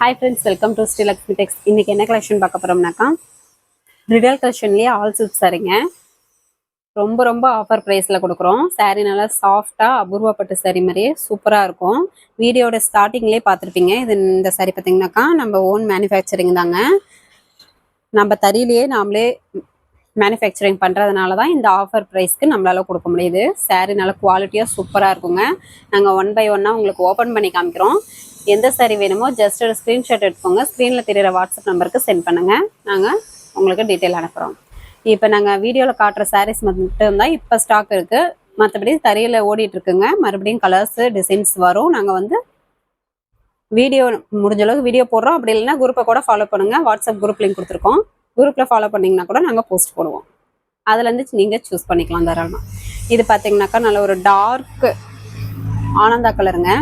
Hi friends welcome to Sri Lakshmi tex இன்னைக்கு என்ன collection பார்க்க போகிறோம்னாக்கா ரிடல் கலெக்ஷன்லேயே ஆல் சில்க் சாரீங்க ரொம்ப ரொம்ப ஆஃபர் ப்ரைஸில் கொடுக்குறோம். சாரீ நல்லா சாஃப்டாக அபூர்வப்பட்ட சாரீ மாதிரியே சூப்பராக இருக்கும். வீடியோட ஸ்டார்டிங்லேயே பார்த்துருப்பீங்க. இது இந்த சாரீ பார்த்தீங்கன்னாக்கா நம்ம ஓன் மேனுஃபேக்சரிங் தாங்க. நம்ம தறியிலேயே நாமளே மேனுஃபேக்சரிங் பண்ணுறதுனால தான் இந்த ஆஃபர் ப்ரைஸ்க்கு நம்மளால் கொடுக்க முடியுது. சாரீ நல்லா குவாலிட்டியாக சூப்பராக இருக்குங்க. நாங்கள் ஒன் பை ஒன்னாக உங்களுக்கு ஓப்பன் பண்ணி காமிக்கிறோம். எந்த சாரீ வேணுமோ ஜஸ்ட் ஒரு ஸ்க்ரீன்ஷாட் எடுத்துக்கோங்க. ஸ்க்ரீனில் தெரியிற வாட்ஸ்அப் நம்பருக்கு சென்ட் பண்ணுங்கள் நாங்கள் உங்களுக்கு டீட்டெயில் அனுப்புகிறோம் இப்போ நாங்கள் வீடியோவில் காட்டுற சாரீஸ் மட்டும் தான் இப்போ ஸ்டாக் இருக்குது மற்றபடி தரையில் ஓடிட்டுருக்குங்க மறுபடியும் கலர்ஸு டிசைன்ஸ் வரும். நாங்கள் வந்து வீடியோ முடிஞ்ச அளவுக்கு வீடியோ போடுறோம். அப்படி இல்லைன்னா குரூப்பை கூட ஃபாலோ பண்ணுங்க. வாட்ஸ்அப் குரூப் லிங்க் கொடுத்துருக்கோம். குரூப்பில் ஃபாலோ பண்ணிங்கன்னா கூட நாங்கள் போஸ்ட் போடுவோம். அதுலேருந்து நீங்கள் சூஸ் பண்ணிக்கலாம் தாராளமாக இது பார்த்தீங்கன்னாக்கா நல்ல ஒரு டார்க்கு ஆனந்தா கலருங்க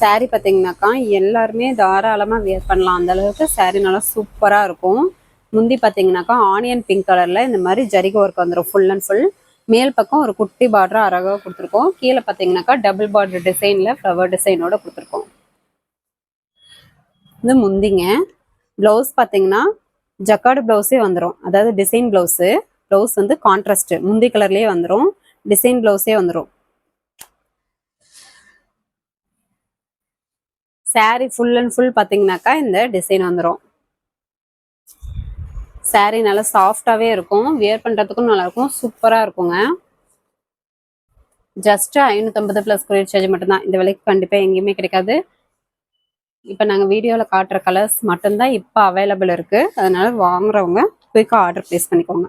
saree பார்த்தீங்கன்னாக்கா எல்லாருமே தாராளமாக வியர் பண்ணலாம். அந்த அளவுக்கு saree நல்லா சூப்பராக இருக்கும். முந்தி பார்த்தீங்கன்னாக்கா ஆனியன் பிங்க் கலரில் இந்த மாதிரி ஜரிகை ஒர்க் வந்துடும் ஃபுல் அண்ட் ஃபுல் மேல் பக்கம் ஒரு குட்டி பார்டர் அழகாக கொடுத்துருக்கோம். கீழே பார்த்தீங்கன்னாக்கா டபுள் பார்டர் டிசைனில் ஃப்ளவர் டிசைனோட கொடுத்துருக்கோம். இது முந்திங்க. ப்ளவுஸ் பார்த்தீங்கன்னா ஜக்கார்டு ப்ளவுஸே வந்துடும் அதாவது டிசைன் ப்ளவுஸு ப்ளவுஸ் வந்து கான்ட்ராஸ்ட்டு முந்தி கலர்லேயே வந்துடும் டிசைன் ப்ளவுஸே வந்துடும் saree ஃபுல் அண்ட் ஃபுல் பார்த்தீங்கன்னாக்கா இந்த டிசைன் வந்துடும் saree நல்லா சாஃப்டாகவே இருக்கும். வியர் பண்ணுறதுக்கும் நல்லாயிருக்கும் சூப்பராக இருக்குங்க. ஜஸ்ட் ஐநூற்றம்பது ப்ளஸ் கொரியர் சார்ஜ் மட்டும்தான். இந்த விலைக்கு கண்டிப்பாக எங்கேயுமே கிடைக்காது. இப்போ நாங்கள் வீடியோவில் காட்டுற கலர்ஸ் மட்டும்தான் இப்போ அவைலபிள் இருக்குது அதனால் வாங்குறவங்க குயிக்காக ஆர்டர் ப்ளேஸ் பண்ணிக்கோங்க.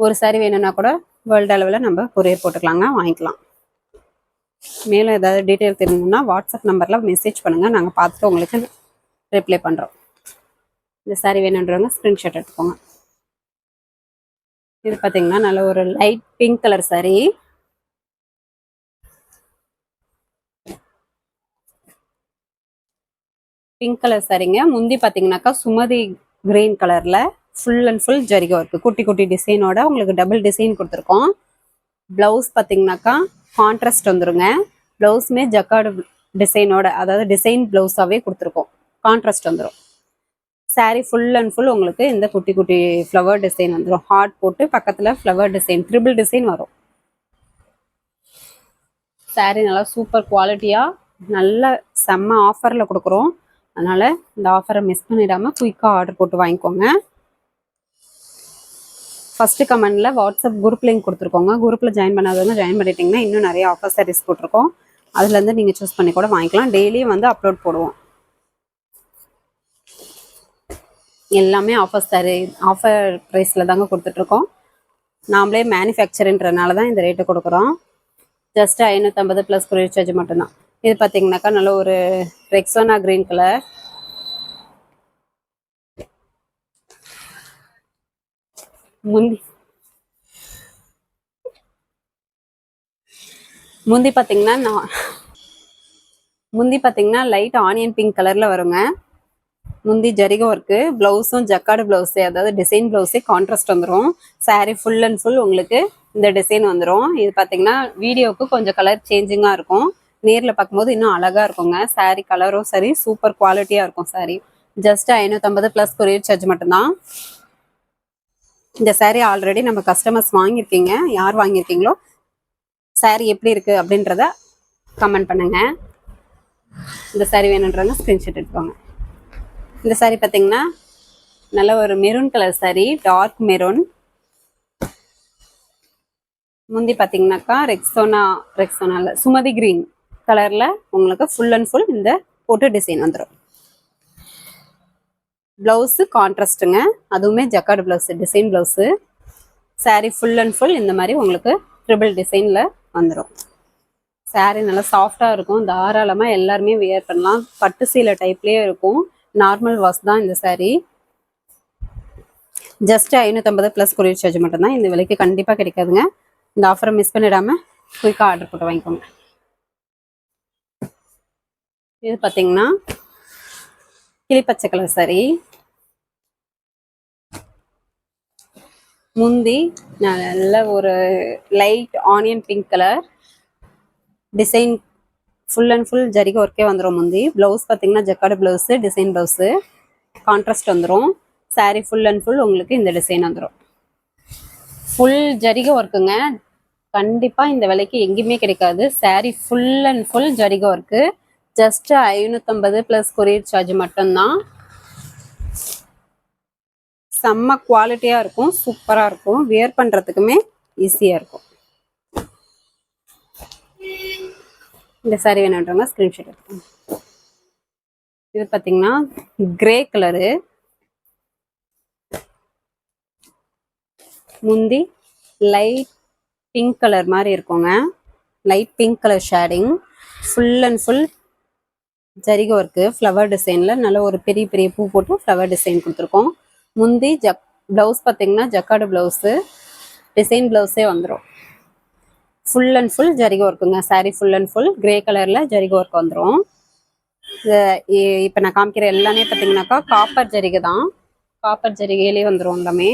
ஒரு சாரி வேணும்னா கூட வேர்ல்டு அளவில் நம்ம கொரியர் போட்டுக்கலாங்க. வாங்கிக்கலாம். மேலும் ஏதாவது டீட்டெயில் தெரியணும்னா வாட்ஸ்அப் நம்பரில் மெசேஜ் பண்ணுங்கள் நாங்கள் பார்த்துட்டு உங்களுக்கு ரிப்ளை பண்ணுறோம் இந்த சாரி வேணுன்றவங்க ஸ்க்ரீன்ஷாட் எடுத்துக்கோங்க. இது பார்த்தீங்கன்னா நல்ல ஒரு light pink colour sari pink colour சாரீங்க முந்தி பார்த்தீங்கன்னாக்கா சுமதி கிரீன் கலரில் ஃபுல் அண்ட் ஃபுல் ஜரிகை ஒர்க்கு குட்டி குட்டி டிசைனோட உங்களுக்கு டபுள் டிசைன் கொடுத்துருக்கோம். ப்ளவுஸ் பார்த்தீங்கன்னாக்கா கான்ட்ராஸ்ட் வந்துருங்க. ப்ளவுஸுமே ஜக்கார்டு டிசைனோட அதாவது டிசைன் ப்ளவுஸாகவே கொடுத்துருக்கோம். கான்ட்ராஸ்ட் வந்துடும் சாரீ ஃபுல் அண்ட் ஃபுல் உங்களுக்கு இந்த குட்டி குட்டி ஃப்ளவர் டிசைன் வந்துடும் ஹார்ட் போட்டு பக்கத்தில் ஃப்ளவர் டிசைன் ட்ரிபிள் டிசைன் வரும். சாரீ நல்லா சூப்பர் குவாலிட்டியாக நல்ல செம்ம ஆஃபரில் கொடுக்குறோம். அதனால் இந்த ஆஃபரை மிஸ் பண்ணிடாமல் குயிக்காக ஆர்டர் போட்டு வாங்கிக்கோங்க. ஃபஸ்ட்டு கமெண்டில் வாட்ஸ்அப் குரூப் லிங்க் கொடுத்துருக்கோங்க. குரூப்பில் ஜாயின் பண்ணாதவங்க ஜாயின் பண்ணிட்டீங்கன்னா இன்னும் நிறைய ஆஃபர் சாரீஸ் போட்டிருக்கோம். அதுலேருந்து நீங்கள் சூஸ் பண்ணி கூட வாங்கிக்கலாம். டெய்லியும் வந்து அப்லோட் போடுவோம். எல்லாமே ஆஃபர் சாரி ஆஃபர் ப்ரைஸில் தாங்க கொடுத்துட்ருக்கோம். நாமளே மேனுஃபேக்சருன்றனால தான் இந்த ரேட்டு கொடுக்குறோம். ஜஸ்ட் ஐநூற்றம்பது ப்ளஸ் கொரியர் சார்ஜ் மட்டும்தான். இது பார்த்தீங்கன்னாக்கா நல்ல ஒரு ரெக்ஸோனா கிரீன் கலர் முந்தி. முந்தி பார்த்தீங்கன்னா நான் முந்தி பார்த்தீங்கன்னா லைட் ஆனியன் பிங்க் கலரில் வருங்க. முந்தி ஜரிகை ஒர்க்கு ப்ளவுஸும் ஜக்காடு ப்ளவுஸு அதாவது டிசைன் ப்ளவுஸே கான்ட்ராஸ்ட் வந்துடும் சாரீ ஃபுல் அண்ட் ஃபுல் உங்களுக்கு இந்த டிசைன் வந்துடும் இது பார்த்தீங்கன்னா வீடியோவுக்கு கொஞ்சம் கலர் சேஞ்சிங்காக இருக்கும். நேரில் பார்க்கும்போது இன்னும் அழகாக இருக்குங்க. சாரீ கலரும் சரி சூப்பர் குவாலிட்டியாக இருக்கும் சாரீ ஜஸ்ட் ஐநூற்றம்பது ப்ளஸ் கொரியர் சார்ஜ் மட்டும்தான். இந்த saree ஆல்ரெடி நம்ம கஸ்டமர்ஸ் வாங்கியிருக்கீங்க. யார் வாங்கியிருக்கீங்களோ? saree எப்படி இருக்குது அப்படின்றத கமெண்ட் பண்ணுங்க. இந்த saree வேணுன்றவங்க ஸ்க்ரீன்ஷாட் எடுத்துக்கோங்க. இந்த saree பார்த்தீங்கன்னா நல்ல ஒரு maroon colour saree dark maroon முந்தி பார்த்தீங்கன்னாக்கா ரெக்ஸோனா ரெக்ஸோனா இல்லை சுமதி கிரீன் கலரில் உங்களுக்கு ஃபுல் அண்ட் ஃபுல் இந்த போட்டு டிசைன் வந்துடும் ப்ளவுஸு கான்ட்ராஸ்ட்டுங்க அதுவுமே jacquard blouse design blouse saree full and full இந்த மாதிரி உங்களுக்கு ட்ரிபிள் டிசைனில் வந்துடும் சாரீ நல்லா சாஃப்டாக இருக்கும். தாராளமாக எல்லாருமே வியர் பண்ணலாம். பட்டு சீலை டைப்லேயே இருக்கும். நார்மல் வாஷ் தான் இந்த சாரீ ஜஸ்ட் ஐநூற்றம்பது ப்ளஸ் கொரியர் சார்ஜ் மட்டும்தான். இந்த விலைக்கு கண்டிப்பாக கிடைக்காதுங்க. இந்த ஆஃபரை மிஸ் பண்ணிடாமல் குயிக்காக ஆர்டர் போட்டு வாங்கிக்கோங்க. இது பார்த்தீங்கன்னா கிளிப்பச்சை கலர் சாரீ முந்தி நல்ல ஒரு light onion pink colour design full and full ஜரிகை ஒர்க்கே வந்துடும் முந்தி. ப்ளவுஸ் பார்த்தீங்கன்னா jacquard blouse design blouse contrast வந்துடும் சாரீ ஃபுல் அண்ட் ஃபுல் உங்களுக்கு இந்த டிசைன் வந்துடும் ஃபுல் ஜரிகை ஒர்க்குங்க கண்டிப்பாக இந்த விலைக்கு எங்கேயுமே கிடைக்காது. சாரீ ஃபுல் அண்ட் ஃபுல் ஜரிகை ஒர்க்கு ஜஸ்ட் ஐநூற்றம்பது ப்ளஸ் கொரியர் சார்ஜ் மட்டும்தான். செம்ம குவாலிட்டியாக இருக்கும் சூப்பராக இருக்கும். வியர் பண்ணுறதுக்குமே ஈஸியாக இருக்கும். இந்த சாரி வேணுன்றவங்க ஸ்க்ரீன்ஷாட் எடுத்துக்கோங்க. இது பார்த்தீங்கன்னா கிரே கலரு முந்தி லைட் பிங்க் கலர் மாதிரி இருக்குங்க. Light pink colour shading full and full ஜரிகை work flower டிசைனில் நல்ல ஒரு பெரிய பெரிய பூ போட்டு ஃப்ளவர் டிசைன் கொடுத்துருக்கோம். முந்தி ஜக் ப்ளவுஸ் பார்த்தீங்கன்னா ஜக்காடு ப்ளவுஸு டிசைன் ப்ளவுஸே வந்துடும் ஃபுல் அண்ட் ஃபுல் ஜரிகை ஒர்க்குங்க saree full and full grey கலரில் ஜரிகை ஒர்க் வந்துடும் இப்போ நான் காமிக்கிற எல்லாமே பார்த்தீங்கன்னாக்கா காப்பர் ஜரிகை தான். காப்பர் ஜரிகையிலே வந்துடும் எல்லாமே.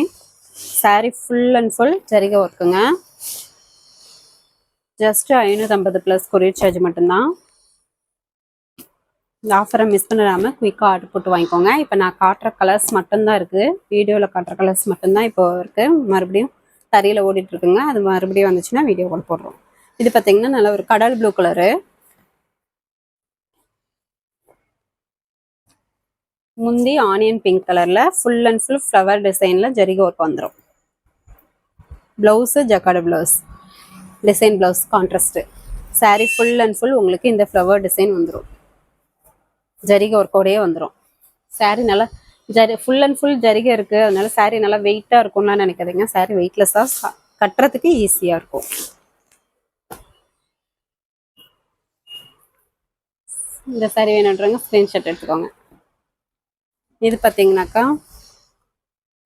சாரீ ஃபுல் அண்ட் ஃபுல் ஜரிகை ஒர்க்குங்க ஜஸ்ட் ஐநூற்றம்பது ப்ளஸ் கொரியர் சார்ஜ் மட்டும்தான். இந்த ஆஃபரை மிஸ் பண்ணிடாமல் குயிக்காக ஆர்டர் போட்டு வாங்கிக்கோங்க. இப்போ நான் காட்டுற கலர்ஸ் மட்டும்தான் இருக்குது வீடியோவில் காட்டுற கலர்ஸ் மட்டும்தான் இப்போ இருக்குது மறுபடியும் தரையில் ஓடிட்டுருக்குங்க அது மறுபடியும் வந்துச்சுன்னா வீடியோ கூட போடுறோம். இது பார்த்திங்கன்னா நல்ல ஒரு கடல் ப்ளூ கலரு முந்தி ஆனியன் பிங்க் கலரில் ஃபுல் அண்ட் ஃபுல் ஃப்ளவர் டிசைனில் ஜரிகை ஒர்க் வந்துடும் blouse jacquard blouse design blouse contrast saree full and full உங்களுக்கு இந்த ஃப்ளவர் டிசைன் வந்துடும் ஜரிகை ஒர்க்கோடயே வந்துடும் saree நல்லா ஜரி ஃபுல் அண்ட் ஃபுல் ஜரிகை இருக்குது அதனால saree நல்லா வெயிட்டாக இருக்கும்னு நினைக்காதீங்க. Saree வெயிட்லெஸ்ஸாக கட்டுறதுக்கு ஈஸியாக இருக்கும். இந்த saree வேணுன்றவங்க ஸ்க்ரீன்ஷாட் எடுத்துக்கோங்க. இது பார்த்தீங்கன்னாக்கா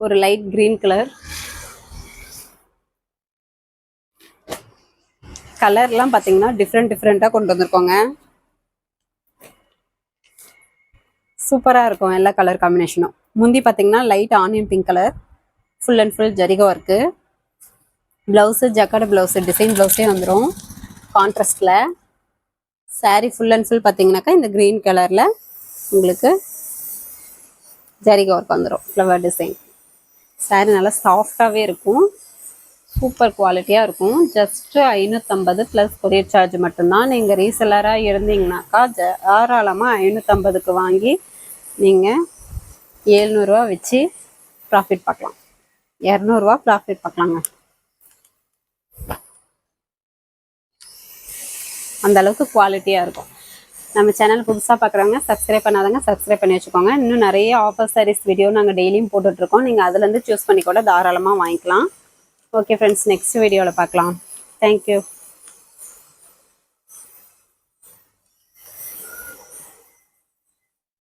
ஒரு லைட் க்ரீன் கலர் கலர்லாம் பார்த்தீங்கன்னா டிஃப்ரெண்ட் டிஃப்ரெண்ட்டாக கொண்டு வந்திருக்கோங்க. சூப்பராக இருக்கும் எல்லா கலர் காம்பினேஷனும் முந்தி பார்த்தீங்கன்னா light onion pink colour full and full ஜரிகை work blouse jacquard blouse design ப்ளவுஸே வந்துடும் கான்ட்ராஸ்டில் சாரீ ஃபுல் அண்ட் ஃபுல் பார்த்தீங்கன்னாக்கா இந்த க்ரீன் கலரில் உங்களுக்கு ஜரிகை ஒர்க் வந்துடும் ஃப்ளவர் டிசைன் சாரீ நல்லா சாஃப்டாகவே இருக்கும். சூப்பர் குவாலிட்டியாக இருக்கும். ஜஸ்ட்டு ஐநூற்றம்பது ப்ளஸ் கொரியர் சார்ஜ் மட்டும்தான். நீங்கள் ரீசெல்லராக இருந்தீங்கனாக்கா தாராளமாக ஐநூற்றம்பதுக்கு வாங்கி நீங்கள் ஏழ்நூறுவா வச்சு ப்ராஃபிட் பார்க்கலாம். இரநூறுவா ப்ராஃபிட் பார்க்கலாங்க. அந்த அளவுக்கு குவாலிட்டியாக இருக்கும். நம்ம சேனல் புதுசாக பார்க்குறவங்க சப்ஸ்கிரைப் பண்ணாதவங்க சப்ஸ்கிரைப் பண்ணி வச்சுக்கோங்க. இன்னும் நிறைய ஆஃபர் சாரீஸ் வீடியோ நாங்கள் டெய்லியும் போட்டுட்ருக்கோம். நீங்கள் அதுலேருந்து சூஸ் பண்ணி கூட தாராளமாக வாங்கிக்கலாம். ஓகே ஃப்ரெண்ட்ஸ் நெக்ஸ்ட் வீடியோவில் பார்க்கலாம். தேங்க்யூ